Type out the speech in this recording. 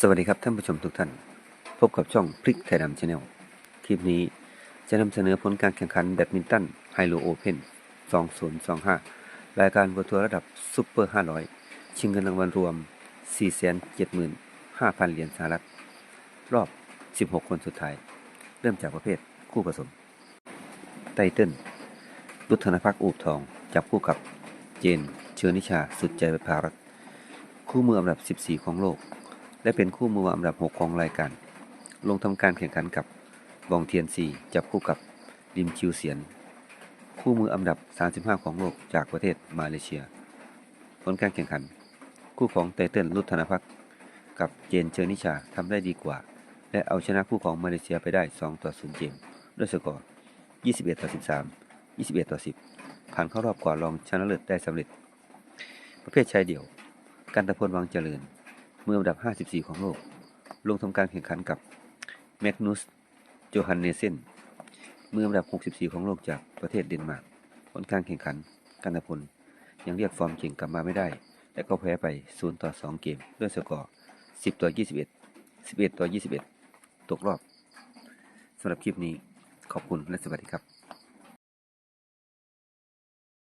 สวัสดีครับท่านผู้ชมทุกท่าน พบกับช่องพลิกไทยดำชาแนลคลิปนี้จะนำเสนอผลการแข่งขันแบดมินตันไฮโลโอเพน2025 รายการวัทัวร์ระดับซุปเปอร์ 500 ชิงเงินรางวัลรวม 475,000 เหรียญสหรัฐ รอบ 16 คนสุดท้าย เริ่มจากประเภทคู่ผสม ไตเติ้ลรุทธนภักอูบทองจับคู่กับเจน เชื้อนิชาสุดใจประภารัตคู่มืออันดับ 14 ของโลก และเป็นคู่มืออันดับ 6 ของรายการ ลงทำการแข่งขันกับบองเทียนซีจับคู่กับลิมชิวเสียน คู่มืออันดับ 35 ของโลกจากประเทศมาเลเซีย ผลการแข่งขัน คู่ของไตเติ้ลรุทธนภักกับเจนเชอร์นิชาทำได้ดีกว่า และเอาชนะคู่ของมาเลเซียไปได้ 2 ต่อ 0 เกมด้วยสกอร์ 21 ต่อ 13 21 ต่อ 10 ผ่านเข้ารอบก่อนรองชนะเลิศได้สำเร็จ ประเภทชายเดี่ยว กันตะพลวังเจริญ มืออันดับ 54 ของโลก ลงทำการแข่งขันกับแมกนุสโจฮันเนเซนมืออันดับ 64 ของโลกจากประเทศเดนมาร์กผลการแข่งขันกันตะพลยังเรียกฟอร์มเก่งกลับมาไม่ได้ และก็แพ้ไป 0 ต่อ 2 เกม ด้วยสกอร์ 10 ต่อ 21 11 ต่อ 21 ตกรอบสำหรับคลิปนี้ขอบคุณและสวัสดีครับ